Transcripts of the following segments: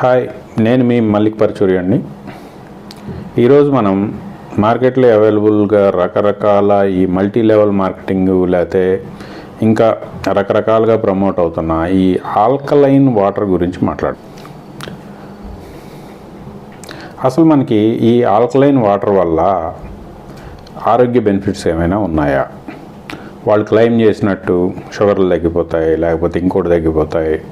Hi నేను మీ మల్లిక్ పరచూరి అండి ఈరోజు మనం మార్కెట్లో అవైలబుల్గా రకరకాల ఈ మల్టీ లెవెల్ మార్కెటింగ్ లేకపోతే ఇంకా రకరకాలుగా ప్రమోట్ అవుతున్న ఈ ఆల్కలైన్ వాటర్ గురించి మాట్లాడు. అసలు మనకి ఈ ఆల్కలైన్ వాటర్ వల్ల ఆరోగ్య బెనిఫిట్స్ ఏమైనా ఉన్నాయా? వాళ్ళు క్లెయిమ్ చేసినట్టు షుగర్లు తగ్గిపోతాయి లేకపోతే ఇంకోటి తగ్గిపోతాయి.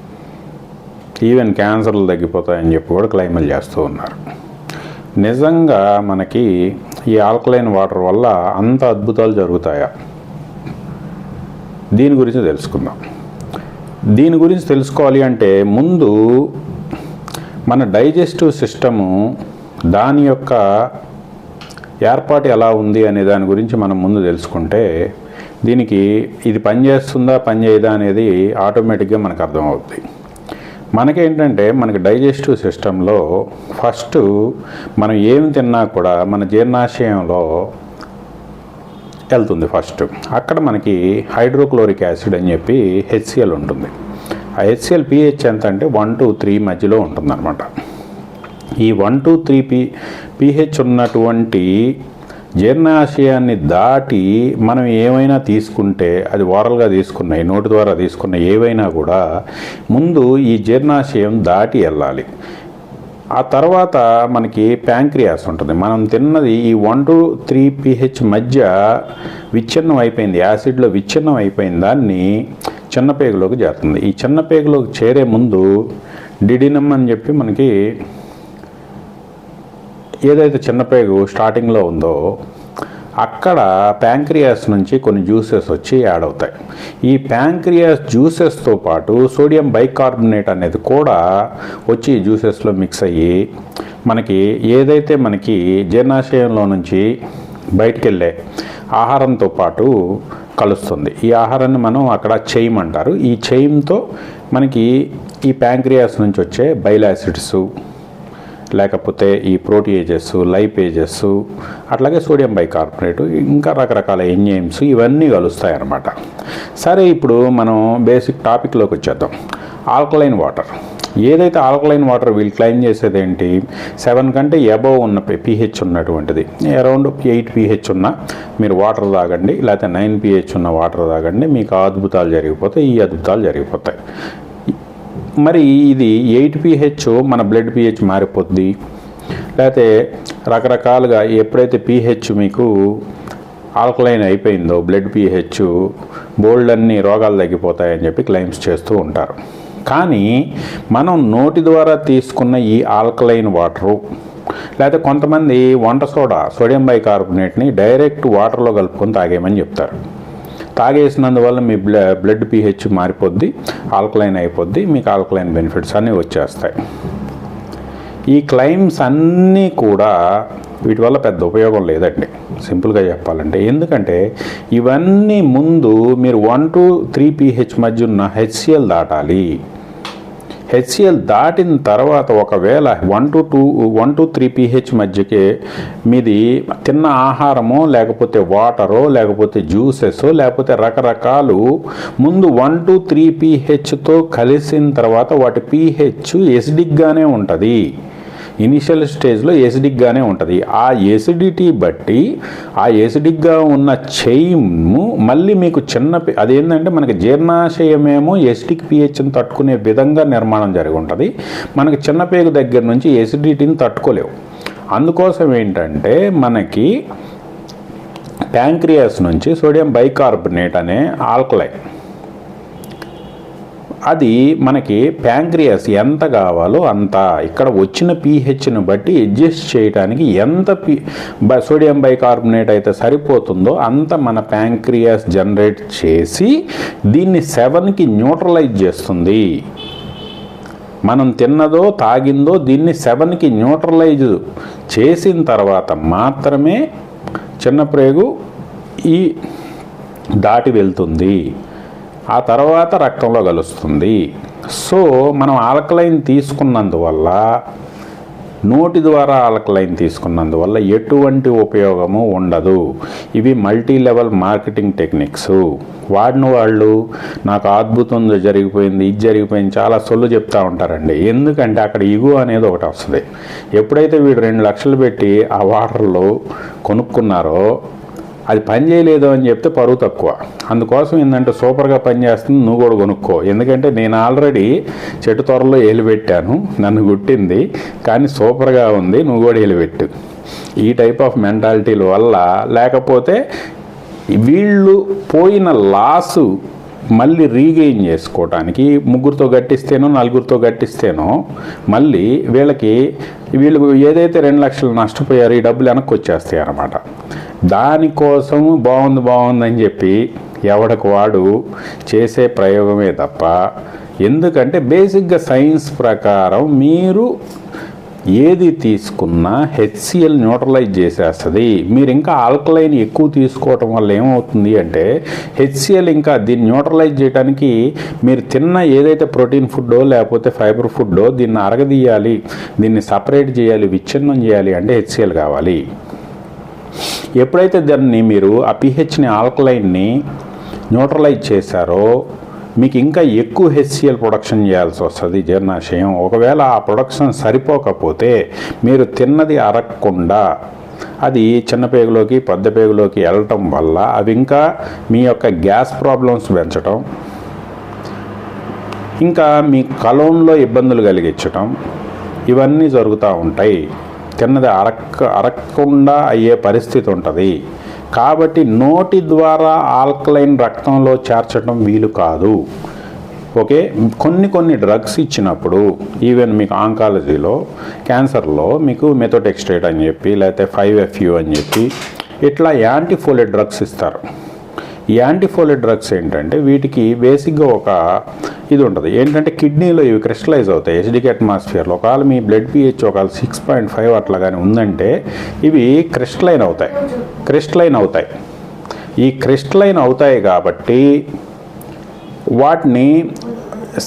ఈవెన్ క్యాన్సర్లు తగ్గిపోతాయని చెప్పి కూడా క్లెయిమ్లు చేస్తూ ఉన్నారు. నిజంగా మనకి ఈ ఆల్కలైన్ వాటర్ వల్ల అంత అద్భుతాలు జరుగుతాయా? దీని గురించి తెలుసుకుందాం. దీని గురించి తెలుసుకోవాలి అంటే ముందు మన డైజెస్టివ్ సిస్టము దాని యొక్క ఏర్పాటు ఎలా ఉంది అనే దాని గురించి మనం ముందు తెలుసుకుంటే దీనికి ఇది పనిచేస్తుందా పనిచేయదా అనేది ఆటోమేటిక్గా మనకు అర్థమవుతుంది మనకేంటంటే మనకి డైజెస్టివ్ సిస్టంలో ఫస్ట్ మనం ఏమి తిన్నా కూడా మన జీర్ణాశయంలో వెళ్తుంది ఫస్ట్. అక్కడ మనకి హైడ్రోక్లోరిక్ యాసిడ్ అని చెప్పి హెచ్సిఎల్ ఉంటుంది. ఆ హెచ్సిఎల్ పిహెచ్ ఎంత అంటే వన్ టు త్రీ మధ్యలో ఉంటుందన్నమాట. ఈ one two three p pH ఉన్నటువంటి జీర్ణాశయాన్ని దాటి మనం ఏమైనా తీసుకుంటే అది ఓరల్గా తీసుకున్నాయి నోటి ద్వారా తీసుకున్న ఏవైనా కూడా ముందు ఈ జీర్ణాశయం దాటి వెళ్ళాలి. ఆ తర్వాత మనకి ప్యాంక్రియాస్ ఉంటుంది. మనం తిన్నది ఈ వన్ టు త్రీ పిహెచ్ మధ్య విచ్ఛిన్నం అయిపోయింది. యాసిడ్లో విచ్ఛిన్నం అయిపోయిన దాన్ని చిన్నపేగులోకి చేరుతుంది. ఈ చిన్నపేగులోకి చేరే ముందు డిడినమ్ అని చెప్పి మనకి ఏదైతే చిన్నపేగు స్టార్టింగ్లో ఉందో అక్కడ ప్యాంక్రియాస్ నుంచి కొన్ని జ్యూసెస్ వచ్చి యాడ్ అవుతాయి. ఈ ప్యాంక్రియాస్ జ్యూసెస్తో పాటు సోడియం బైకార్బోనేట్ అనేది కూడా వచ్చి జ్యూసెస్లో మిక్స్ అయ్యి మనకి ఏదైతే మనకి జీర్ణాశయంలో నుంచి బయటికి వెళ్ళే ఆహారంతో పాటు కలుస్తుంది. ఈ ఆహారాన్ని మనం అక్కడ చైమ్ అంటారు. ఈ చైమ్తో మనకి ఈ ప్యాంక్రియాస్ నుంచి వచ్చే బైల్ యాసిడ్స్ లేకపోతే ఈ ప్రోటీయేజెస్ లైపేజెస్ అట్లాగే సోడియం బైకార్బోనేట్ ఇంకా రకరకాల ఎంజైమ్స్ ఇవన్నీ కలుస్తాయి అన్నమాట సరే ఇప్పుడు మనం బేసిక్ టాపిక్లోకి వచ్చేద్దాం. Alkaline water. ఏదైతే ఆల్కలైన్ వాటర్ వీళ్ళు క్లెయిమ్ చేసేది ఏంటి సెవెన్ కంటే అబవ్ ఉన్న పీహెచ్ ఉన్నటువంటిది. అరౌండ్ ఎయిట్ పీహెచ్ ఉన్న మీరు వాటర్ తాగండి లేకపోతే నైన్ పీహెచ్ ఉన్న వాటర్ తాగండి మీకు అద్భుతాలు జరిగిపోతాయి ఈ అద్భుతాలు జరిగిపోతాయి. మరి ఇది ఎయిట్ పిహెచ్ మన బ్లడ్ పిహెచ్ మారిపోద్ది. లేకపోతే రకరకాలుగా ఎప్పుడైతే పిహెచ్ మీకు ఆల్కలైన్ అయిపోయిందో బ్లడ్ పిహెచ్ బోల్డ్ అన్ని రోగాలు తగ్గిపోతాయని చెప్పి క్లెయిమ్స్ చేస్తూ ఉంటారు. కానీ మనం నోటి ద్వారా తీసుకున్న ఈ ఆల్కలైన్ వాటరు లేకపోతే కొంతమంది వంట సోడా సోడియం బైకార్బోనేట్ని డైరెక్ట్ వాటర్లో కలుపుకొని తాగేయమని చెప్తారు. తాగేసినందువల్ల మీ బ్ల బ్లడ్ పీహెచ్ మారిపోద్ది ఆల్కలైన్ అయిపోద్ది మీకు ఆల్కలైన్ బెనిఫిట్స్ అన్నీ వచ్చేస్తాయి. ఈ క్లైమ్స్ అన్నీ కూడా వీటి వల్ల పెద్ద ఉపయోగం లేదండి. సింపుల్గా చెప్పాలంటే ఎందుకంటే ఇవన్నీ ముందు మీరు వన్ టు త్రీ పీహెచ్ మధ్య ఉన్న హెచ్సిఎల్ దాటాలి. హెచ్సిఎల్ దాటిన తర్వాత ఒకవేళ one to two one to three pH మధ్యకే మీది తిన్న ఆహారమో లేకపోతే వాటరో లేకపోతే జ్యూసెస్ లేకపోతే రకరకాలు ముందు వన్ టు త్రీ పీహెచ్తో కలిసిన తర్వాత వాటి పీహెచ్ ఎసిడిక్గానే ఉంటుంది. ఇనిషియల్ స్టేజ్లో ఏసిడిక్గానే ఉంటుంది. ఆ ఏసిడిటీ బట్టి ఆ ఏసిడిక్గా ఉన్న చెయిము మళ్ళీ మీకు చిన్న అదేంటంటే మనకి జీర్ణాశయమేమో ఎసిడిక్ పిహెచ్ని తట్టుకునే విధంగా నిర్మాణం జరిగి ఉంటుంది. మనకి చిన్న పేగు దగ్గర నుంచి ఎసిడిటీని తట్టుకోలేవు. అందుకోసం ఏంటంటే మనకి ప్యాంక్రియాస్ నుంచి సోడియం బైకార్బోనేట్ అనే ఆల్కలైన్ అది మనకి ప్యాంక్రియాస్ ఎంత కావాలో అంత. ఇక్కడ వచ్చిన పీహెచ్ని బట్టి అడ్జస్ట్ చేయడానికి ఎంత పీ బ- సోడియం బైకార్బోనేట్ అయితే సరిపోతుందో అంత మన ప్యాంక్రియాస్ జనరేట్ చేసి దీన్ని సెవెన్కి న్యూట్రలైజ్ చేస్తుంది. మనం తిన్నదో తాగిందో దీన్ని సెవెన్కి న్యూట్రలైజ్ చేసిన తర్వాత మాత్రమే చిన్న ప్రేగు ఈ దాటి వెళ్తుంది. ఆ తర్వాత రక్తంలో కలుస్తుంది. సో మనం ఆల్కలైన్ తీసుకున్నందువల్ల నోటి ద్వారా ఆల్కలైన్ తీసుకున్నందువల్ల ఎటువంటి ఉపయోగము ఉండదు. ఇవి మల్టీ లెవెల్ మార్కెటింగ్ టెక్నిక్స్. వాడిన వాళ్ళు నాకు అద్భుతం జరిగిపోయింది ఇది జరిగిపోయింది చాలా సొల్లు చెప్తూ ఉంటారండి. ఎందుకంటే అక్కడ ఇగు అనేది ఒకటి వస్తుంది. ఎప్పుడైతే వీడు రెండు లక్షలు పెట్టి ఆ వాటర్లో కొనుక్కున్నారో అది పని చేయలేదు అని చెప్తే పరువు తక్కువ. అందుకోసం ఏంటంటే సూపర్గా పనిచేస్తుంది నువ్వు కూడా కొనుక్కో. ఎందుకంటే నేను ఆల్రెడీ చెట్టు త్వరలో ఏలిపెట్టాను నన్ను గుట్టింది కానీ సూపర్గా ఉంది నువ్వు కూడా ఏలిపెట్టు ఈ టైప్ ఆఫ్ మెంటాలిటీల వల్ల లేకపోతే వీళ్ళు పోయిన లాసు మళ్ళీ రీగెయిన్ చేసుకోవటానికి ముగ్గురితో గట్టిస్తేనో నలుగురితో గట్టిస్తేనో మళ్ళీ వీళ్ళకి వీళ్ళు ఏదైతే రెండు లక్షలు నష్టపోయారో ఈ డబ్బులు వెనక్కి వచ్చేస్తాయి అన్నమాట. దానికోసం బాగుంది బాగుందని చెప్పి ఎవడికి వాడు చేసే ప్రయోగమే తప్ప ఎందుకంటే బేసిక్గా సైన్స్ ప్రకారం మీరు ఏది తీసుకున్నా హెచ్సిఎల్ న్యూట్రలైజ్ చేసేస్తుంది. మీరు ఇంకా ఆల్కలైన్ ఎక్కువ తీసుకోవటం వల్ల ఏమవుతుంది అంటే హెచ్సిఎల్ ఇంకా దీన్ని న్యూట్రలైజ్ చేయడానికి మీరు తిన్న ఏదైతే ప్రోటీన్ ఫుడ్డో లేకపోతే ఫైబర్ ఫుడ్డో దీన్ని అరగదీయాలి దీన్ని సపరేట్ చేయాలి విచ్ఛిన్నం చేయాలి అంటే హెచ్సిఎల్ కావాలి. ఎప్పుడైతే దాన్ని మీరు ఆ పిహెచ్ని ఆల్కలైన్ని న్యూట్రలైజ్ చేశారో మీకు ఇంకా ఎక్కువ హెచ్సిఎల్ ప్రొడక్షన్ చేయాల్సి వస్తుంది జీర్ణాశయం. ఒకవేళ ఆ ప్రొడక్షన్ సరిపోకపోతే మీరు తిన్నది అరగకుండా అది చిన్న పేగులోకి పెద్ద పేగులోకి వెళ్ళటం వల్ల అవి ఇంకా మీ యొక్క గ్యాస్ ప్రాబ్లమ్స్ పెంచడం ఇంకా మీ కలోన్లో ఇబ్బందులు కలిగించటం ఇవన్నీ జరుగుతూ ఉంటాయి. తిన్నది అరక్క అరక్కుండా అయ్యే పరిస్థితి ఉంటుంది. కాబట్టి నోటి ద్వారా ఆల్కలైన్ రక్తంలో చేర్చడం వీలు కాదు. ఓకే? కొన్ని కొన్ని డ్రగ్స్ ఇచ్చినప్పుడు ఈవెన్ మీకు ఆంకాలజీలో క్యాన్సర్లో మీకు మెథోటెక్స్ట్రేట్ అని చెప్పి లేకపోతే ఫైవ్ ఎఫ్యూ అని చెప్పి ఇట్లా యాంటీఫోలెట్ డ్రగ్స్ ఇస్తారు. ఈ డ్రగ్స్ ఏంటంటే వీటికి బేసిక్గా ఒక ఇది ఉంటుంది. ఏంటంటే కిడ్నీలో ఇవి క్రిస్టలైజ్ అవుతాయి. ఎస్డిక్ అట్మాస్ఫియర్లో ఒకవేళ మీ బ్లడ్ పిహెచ్ ఒకవేళ సిక్స్ పాయింట్ ఫైవ్ అట్లా కానీ ఉందంటే ఇవి క్రిస్టలైన్ అవుతాయి. క్రిస్టలైన్ అవుతాయి. ఈ క్రిస్టలైన్ అవుతాయి కాబట్టి వాటిని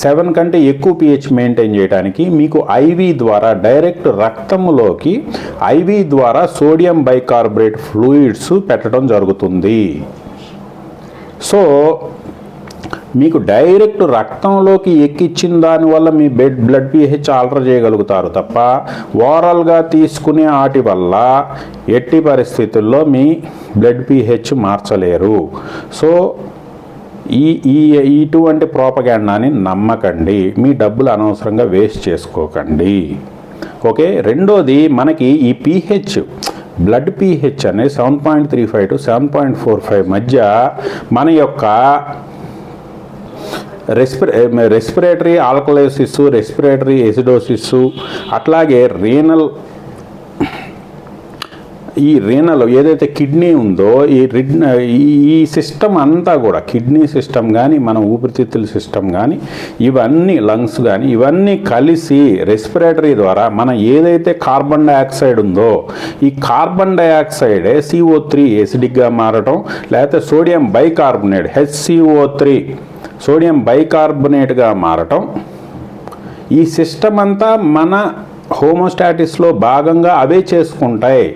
సెవెన్ కంటే ఎక్కువ పిహెచ్ మెయింటైన్ చేయడానికి మీకు ఐవి ద్వారా డైరెక్ట్ రక్తములోకి ఐవి ద్వారా సోడియం బైకార్బోనేట్ ఫ్లూయిడ్స్ పెట్టడం జరుగుతుంది. సో మీకు డైరెక్ట్ రక్తంలోకి ఎక్కిచ్చిన దానివల్ల మీ బెడ్ బ్లడ్ పిహెచ్ ఆల్టర్ చేయగలుగుతారు తప్ప ఓవరాల్గా తీసుకునే వాటి వల్ల ఎట్టి పరిస్థితుల్లో మీ బ్లడ్ పిహెచ్ మార్చలేరు. సో ఈ ఈ ఇటువంటి ప్రోపగాండాని నమ్మకండి. మీ డబ్బులు అనవసరంగా వేస్ట్ చేసుకోకండి. ఓకే? రెండోది మనకి ఈ పీహెచ్ బ్లడ్ పీహెచ్ అనేది seven point three five to seven point four five మధ్య మన యొక్క రెస్పిరే రెస్పిరేటరీ ఆల్కలైసిస్ రెస్పిరేటరీ ఎసిడోసిస్ అట్లాగే రీనల్ ఈ రీనలో ఏదైతే కిడ్నీ ఉందో ఈ రిడ్ ఈ సిస్టమ్ అంతా కూడా కిడ్నీ సిస్టమ్ కానీ మన ఊపిరితిత్తుల సిస్టమ్ కానీ ఇవన్నీ లంగ్స్ కానీ ఇవన్నీ కలిసి రెస్పిరేటరీ ద్వారా మన ఏదైతే కార్బన్ డైఆక్సైడ్ ఉందో ఈ కార్బన్ డైఆక్సైడే సిఓ త్రీ ఎసిడిక్గా మారటం లేకపోతే sodium bicarbonate HCO three sodium బైకార్బొనేట్గా మారటం ఈ సిస్టమ్ అంతా మన హోమోస్టాటిస్లో భాగంగా అవే చేసుకుంటాయి.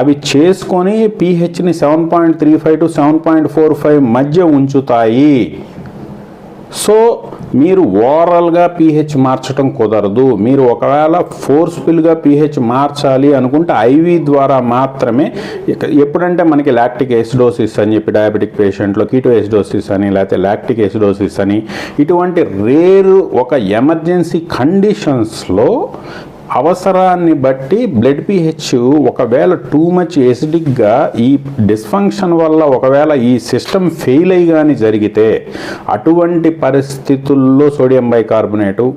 అవి చేసుకొని పీహెచ్ని seven point three five to seven point four five మధ్య ఉంచుతాయి. సో మీరు ఓవరాల్గా పీహెచ్ మార్చడం కుదరదు. మీరు ఒకవేళ ఫోర్స్ఫుల్గా పీహెచ్ మార్చాలి అనుకుంటే ఐవి ద్వారా మాత్రమే ఎప్పుడంటే మనకి లాక్టిక్ ఎసిడోసిస్ అని చెప్పి డయాబెటిక్ పేషెంట్లో కీటో ఎసిడోసిస్ అని లేకపోతే లాక్టిక్ ఎసిడోసిస్ అని ఇటువంటి రేరు ఒక ఎమర్జెన్సీ కండిషన్స్లో అవసరాన్ని బట్టి బ్లడ్ పిహెచ్ ఒకవేళ టూ మచ్ ఎసిడిక్గా ఈ డిస్ఫంక్షన్ వల్ల ఒకవేళ ఈ సిస్టమ్ ఫెయిల్ అయ్యి కానీ జరిగితే అటువంటి పరిస్థితుల్లో సోడియం బైకార్బోనేటు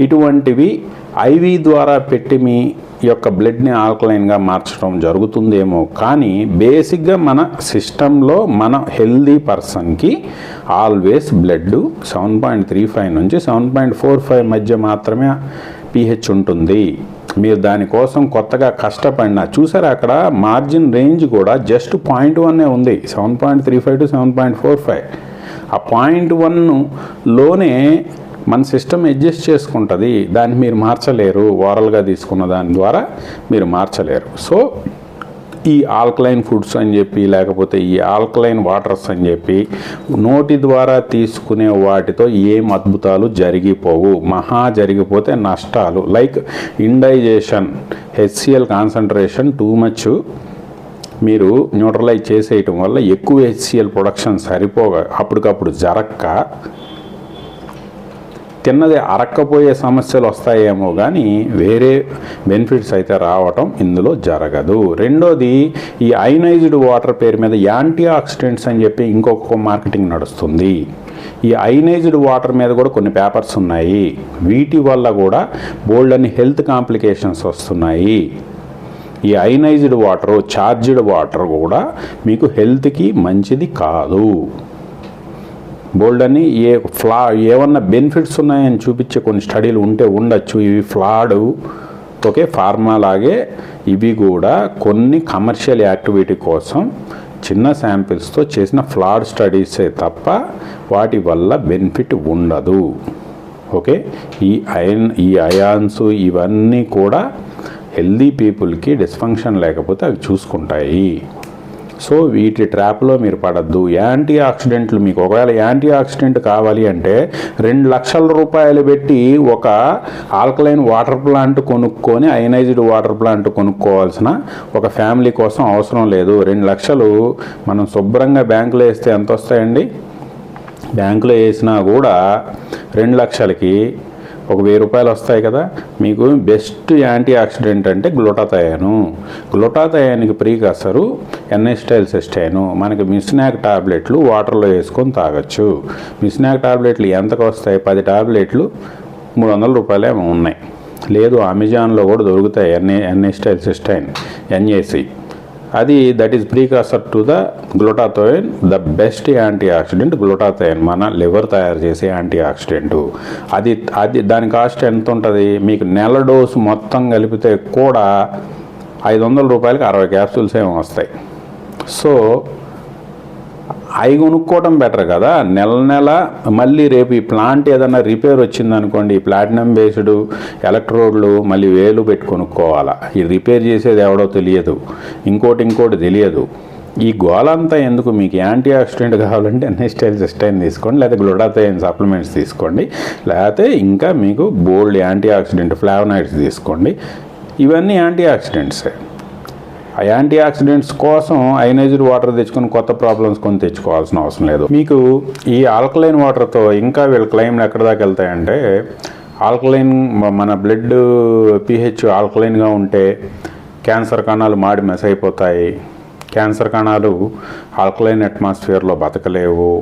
ఇటువంటివి ఐవి ద్వారా పెట్టి మీ యొక్క బ్లడ్ని ఆల్కలైన్గా మార్చడం జరుగుతుందేమో. కానీ బేసిక్గా మన సిస్టంలో మన హెల్దీ పర్సన్కి always blood seven point three five నుంచి సెవెన్ పాయింట్ ఫోర్ ఫైవ్ మధ్య మాత్రమే పీహెచ్ ఉంటుంది. మీరు దానికోసం కొత్తగా కష్టపడినా చూసారా అక్కడ మార్జిన్ రేంజ్ కూడా జస్ట్ పాయింట్ వన్నే ఉంది. Seven point three five to seven point four five. ఆ పాయింట్ వన్లోనే మన సిస్టమ్ అడ్జస్ట్ చేసుకుంటుంది. దాన్ని మీరు మార్చలేరు. ఓరల్గా తీసుకున్న దాని ద్వారా మీరు మార్చలేరు. సో ఈ ఆల్కలైన్ ఫుడ్స్ అని చెప్పి లేకపోతే ఈ ఆల్కలైన్ వాటర్స్ అని చెప్పి నోటి ద్వారా తీసుకునే వాటితో ఏం అద్భుతాలు జరిగిపోవు. మహా జరిగిపోతే నష్టాలు. Like indigestion HCl concentration too much. మీరు న్యూట్రలైజ్ చేసేయటం వల్ల ఎక్కువ హెచ్సిఎల్ ప్రొడక్షన్ సరిపోగా అప్పటికప్పుడు జరక్క. తిన్నది అరక్కపోయే సమస్యలు వస్తాయేమో కానీ వేరే బెనిఫిట్స్ అయితే రావటం ఇందులో జరగదు. రెండోది ఈ ఐనైజ్డ్ వాటర్ పేరు మీద యాంటీ ఆక్సిడెంట్స్ అని చెప్పి ఇంకొక మార్కెటింగ్ నడుస్తుంది. ఈ ఐనైజ్డ్ వాటర్ మీద కూడా కొన్ని పేపర్స్ ఉన్నాయి. వీటి వల్ల కూడా బోల్డ్ అని హెల్త్ కాంప్లికేషన్స్ వస్తున్నాయి. ఈ ఐనైజ్డ్ వాటర్ ఛార్జ్డ్ వాటర్ కూడా మీకు హెల్త్కి మంచిది కాదు. బోల్డ్ అని ఏ ఫ్లా ఏమన్నా బెనిఫిట్స్ ఉన్నాయని చూపించే కొన్ని స్టడీలు ఉంటే ఉండొచ్చు. ఇవి ఫ్లాడు. ఓకే ఫార్మా లాగే ఇవి కూడా కొన్ని కమర్షియల్ యాక్టివిటీ కోసం చిన్న శాంపిల్స్తో చేసిన ఫ్లాడ్ స్టడీసే తప్ప వాటి వల్ల బెనిఫిట్ ఉండదు. ఓకే ఈ అయన్ ఈ అయాన్స్ ఇవన్నీ కూడా హెల్దీ పీపుల్కి డిస్ఫంక్షన్ లేకపోతే అవి చూసుకుంటాయి. సో వీటి ట్రాప్లో మీరు పడద్దు. యాంటీ ఆక్సిడెంట్లు మీకు ఒకవేళ యాంటీ ఆక్సిడెంట్ కావాలి అంటే రెండు లక్షల రూపాయలు పెట్టి ఒక ఆల్కలైన్ వాటర్ ప్లాంట్ కొనుక్కొని అయనైజ్డ్ వాటర్ ప్లాంట్ కొనుక్కోవాల్సిన ఒక ఫ్యామిలీ కోసం అవసరం లేదు. రెండు లక్షలు మనం శుభ్రంగా బ్యాంకులో వేస్తే ఎంత వస్తాయండి? బ్యాంకులో వేసినా కూడా రెండు లక్షలకి ఒక వెయ్యి రూపాయలు వస్తాయి కదా మీకు బెస్ట్ యాంటీ ఆక్సిడెంట్ అంటే గ్లూటాథయాను. గ్లూటాథయానికి ప్రీకసరు ఎన్ఎస్టైల్ సిస్టైను మనకి మిస్నాక్ టాబ్లెట్లు వాటర్లో వేసుకొని తాగొచ్చు. మిస్నాక్ టాబ్లెట్లు ఎంతకు వస్తాయి? పది టాబ్లెట్లు మూడు వందల రూపాయలు ఏమో ఉన్నాయి. లేదు అమెజాన్లో కూడా దొరుకుతాయి ఎన్ఏ స్టైల్ సిస్టైన్ ఎన్ఏసి అది that is precursor to the glutathione the best antioxidant glutathione మన లివర్ తయారు చేసే యాంటీ ఆక్సిడెంట్ అది అది దాని కాస్ట్ ఎంత ఉంటుంది మీకు నెల డోసు మొత్తం కలిపితే కూడా ఐదు వందల రూపాయలకి అరవై క్యాప్సూల్స్ ఏమి వస్తాయి. సో అవి కొనుక్కోవడం బెటర్ కదా. నెల నెల మళ్ళీ రేపు ఈ ప్లాంట్ ఏదైనా రిపేర్ వచ్చిందనుకోండి ప్లాటినం బేస్డ్ ఎలక్ట్రోడ్లు మళ్ళీ వేలు పెట్టి కొనుక్కోవాలా. ఈ రిపేర్ చేసేది ఎవడో తెలియదు. ఇంకోటి ఇంకోటి తెలియదు. ఈ గోలంతా ఎందుకు మీకు యాంటీ ఆక్సిడెంట్ కావాలంటే ఎన్ఎస్టైల్ సిస్టైన్ తీసుకోండి లేకపోతే గ్లూడాథైన్ సప్లిమెంట్స్ తీసుకోండి లేకపోతే ఇంకా మీకు బోల్డ్ యాంటీ ఆక్సిడెంట్ ఫ్లావనాయిడ్స్ తీసుకోండి. ఇవన్నీ యాంటీ ఆక్సిడెంట్సే. ఆ యాంటీ ఆక్సిడెంట్స్ కోసం అయనైజ్డ్ వాటర్ తెచ్చుకొని కొత్త ప్రాబ్లమ్స్ కొని తెచ్చుకోవాల్సిన అవసరం లేదు. మీకు ఈ ఆల్కలైన్ వాటర్తో ఇంకా వీళ్ళ క్లైమ్లు ఎక్కడ దాకా వెళ్తాయంటే ఆల్కలైన్ మన బ్లడ్ పిహెచ్ ఆల్కలైన్గా ఉంటే క్యాన్సర్ కణాలు మాడి మెస్ అయిపోతాయి. క్యాన్సర్ కణాలు ఆల్కలైన్ అట్మాస్ఫియర్లో బతకలేవు.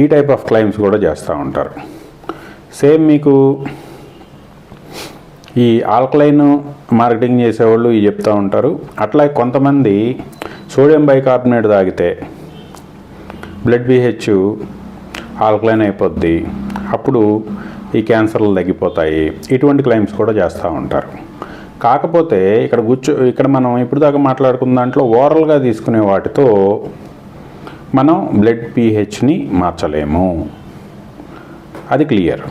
ఈ టైప్ ఆఫ్ క్లైమ్స్ కూడా చేస్తూ ఉంటారు. సేమ్ మీకు ఈ ఆల్కలైన్ మార్కెటింగ్ చేసేవాళ్ళు ఇవి చెప్తూ ఉంటారు. అట్లా కొంతమంది సోడియం బైకార్బోనేట్ తాగితే బ్లడ్ బిహెచ్ ఆల్కలైన్ అయిపోద్ది. అప్పుడు ఈ క్యాన్సర్లు తగ్గిపోతాయి. ఇటువంటి క్లైమ్స్ కూడా చేస్తూ ఉంటారు. కాకపోతే ఇక్కడ కూర్చో ఇక్కడ మనం ఇప్పుడు దాకా మాట్లాడుకున్న దాంట్లో ఓరల్గా తీసుకునే వాటితో మనం బ్లడ్ పీహెచ్ని మార్చలేము. అది క్లియర్.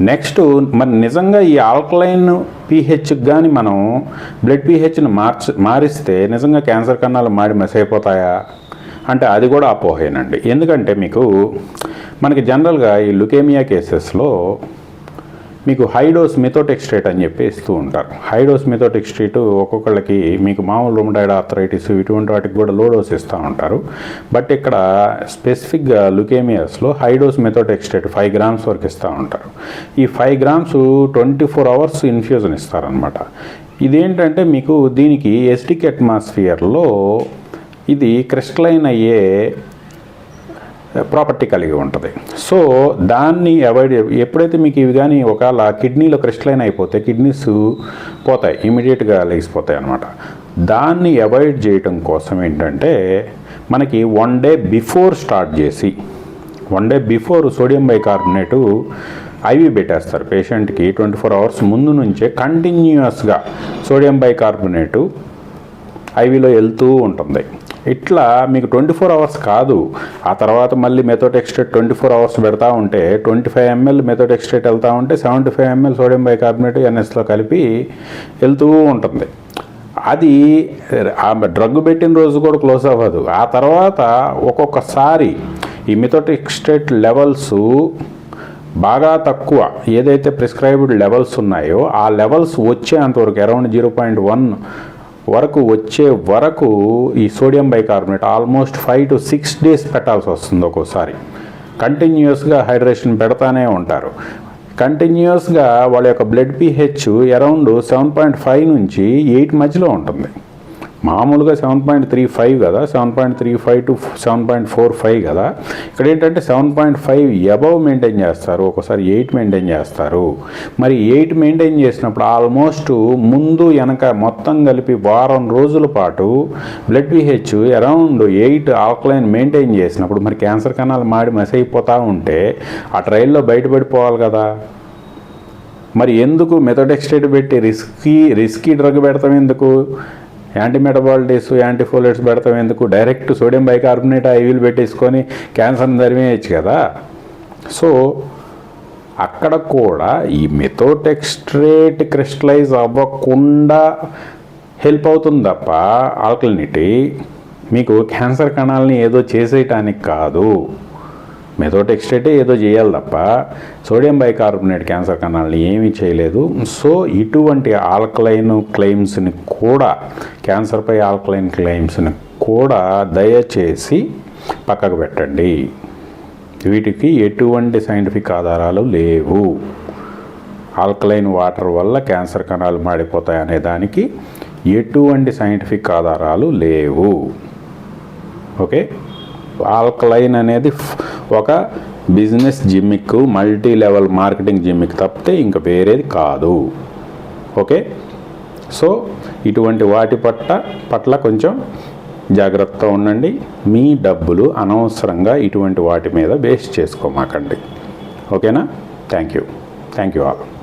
నెక్స్ట్ మరి నిజంగా ఈ ఆల్కలైన్ పీహెచ్కి కానీ మనం బ్లడ్ పీహెచ్ని మార్చ మారిస్తే నిజంగా క్యాన్సర్ కన్నాలు మాడి మెస్ అయిపోతాయా? అంటే అది కూడా అపోహేనండి. ఎందుకంటే మీకు మనకి జనరల్గా ఈ లుకేమియా కేసెస్లో మీకు హైడోస్ మెథోటెక్స్ట్రేట్ అని చెప్పి ఇస్తూ ఉంటారు. హైడోస్ మెథోటెక్స్ట్రేట్ ఒక్కొక్కళ్ళకి మీకు మామూలు రొమటైడ్ ఆర్థరైటిస్ ఇటువంటి వాటికి కూడా లో డోస్ ఇస్తూ ఉంటారు. బట్ ఇక్కడ స్పెసిఫిక్గా లుకేమియాస్లో high dose methotrexate five grams వరకు ఇస్తూ ఉంటారు. ఈ five grams twenty four hours infusion ఇస్తారనమాట ఇదేంటంటే మీకు దీనికి ఎస్టిక్ అట్మాస్ఫియర్లో ఇది క్రిస్టలైన్ అయ్యే ప్రాపర్టీ కలిగి ఉంటుంది. సో దాన్ని అవాయిడ్ ఎప్పుడైతే మీకు ఇవి కానీ ఒకవేళ కిడ్నీలో క్రిస్టలైన్ అయిపోతే కిడ్నీస్ పోతాయి ఇమీడియట్గా లేచిపోతాయి అనమాట దాన్ని అవాయిడ్ చేయటం కోసం ఏంటంటే మనకి వన్ డే బిఫోర్ స్టార్ట్ చేసి one day before sodium bicarbonate IV పెట్టేస్తారు. పేషెంట్కి ట్వంటీ ఫోర్ అవర్స్ ముందు నుంచే కంటిన్యూస్గా సోడియం బైకార్బోనేటు ఐవీలో వెళ్తూ ఉంటుంది. ఇట్లా మీకు ట్వంటీ ఫోర్ అవర్స్ కాదు. ఆ తర్వాత మళ్ళీ మెథోటెక్స్టేట్ ట్వంటీ ఫోర్ అవర్స్ పెడతా ఉంటే ట్వంటీ ఫైవ్ ఎంఎల్ మెథోటెక్స్టేట్ వెళ్తూ ఉంటే seventy five ml sodium bicarbonate ఎన్ఎస్లో కలిపి వెళ్తూ ఉంటుంది. అది ఆ డ్రగ్ పెట్టిన రోజు కూడా క్లోజ్ అవ్వదు. ఆ తర్వాత ఒక్కొక్కసారి ఈ మిథోటెక్స్టేట్ లెవెల్స్ బాగా తక్కువ ఏదైతే ప్రిస్క్రైబ్డ్ లెవెల్స్ ఉన్నాయో ఆ లెవెల్స్ వచ్చేంతవరకు అరౌండ్ జీరో పాయింట్ వన్ వరకు వచ్చే వరకు ఈ sodium bicarbonate almost five to six days పెట్టాల్సి వస్తుంది ఒక్కోసారి. కంటిన్యూస్గా హైడ్రేషన్ పెడతానే ఉంటారు. కంటిన్యూస్గా వాళ్ళ యొక్క blood pH around seven point five నుంచి ఎయిట్ మధ్యలో ఉంటుంది. మామూలుగా సెవెన్ పాయింట్ త్రీ ఫైవ్ కదా seven point three five to seven point four five కదా ఇక్కడ ఏంటంటే seven point five above maintain చేస్తారు ఒకసారి ఎయిట్ మెయింటైన్ చేస్తారు. మరి ఎయిట్ మెయింటైన్ చేసినప్పుడు ఆల్మోస్ట్ ముందు వెనక మొత్తం కలిపి వారం రోజుల పాటు blood pH around eight alkaline maintain చేసినప్పుడు మరి క్యాన్సర్ కణాలు మాడి మెస్ అయిపోతూ ఉంటే ఆ ట్రైల్లో బయటపడిపోవాలి కదా. మరి ఎందుకు మెథడెక్స్టేట్ పెట్టి రిస్కీ రిస్కీ డ్రగ్ పెడతాం ఎందుకు? యాంటీ మెటబాలిటీస్ యాంటీఫోలేట్స్ పెడతాం ఎందుకు? డైరెక్ట్ సోడియం బైకార్బోనేట్ ఐవీలు పెట్టేసుకొని క్యాన్సర్ని తరిమేయచ్చు కదా. సో అక్కడ కూడా ఈ మెథోటెక్స్ట్రేట్ క్రిస్టలైజ్ అవ్వకుండా హెల్ప్ అవుతుంది తప్ప ఆల్కలినిటీ మీకు క్యాన్సర్ కణాలని ఏదో చేసేయటానికి కాదు. మెథోటెక్స్టేటే ఏదో చేయాలి తప్ప సోడియం బైకార్బోనేట్ క్యాన్సర్ కణాలని ఏమీ చేయలేదు. సో ఇటువంటి ఆల్కలైన్ క్లెయిమ్స్ని కూడా క్యాన్సర్పై ఆల్కలైన్ క్లెయిమ్స్ని కూడా దయచేసి పక్కకు పెట్టండి. వీటికి ఎటువంటి సైంటిఫిక్ ఆధారాలు లేవు. ఆల్కలైన్ వాటర్ వల్ల క్యాన్సర్ కణాలు మాడిపోతాయి అనే దానికి ఎటువంటి సైంటిఫిక్ ఆధారాలు లేవు. ఓకే? ఆల్కలైన్ అనేది ఒక business gimmick multi level marketing gimmick తప్పితే ఇంకా వేరేది కాదు. ఓకే? సో ఇటువంటి వాటి పట్ల పట్ల కొంచెం జాగ్రత్తగా ఉండండి. మీ డబ్బులు అనవసరంగా ఇటువంటి వాటి మీద వేస్ట్ చేసుకోమాకండి. ఓకేనా? Thank you. Thank you all.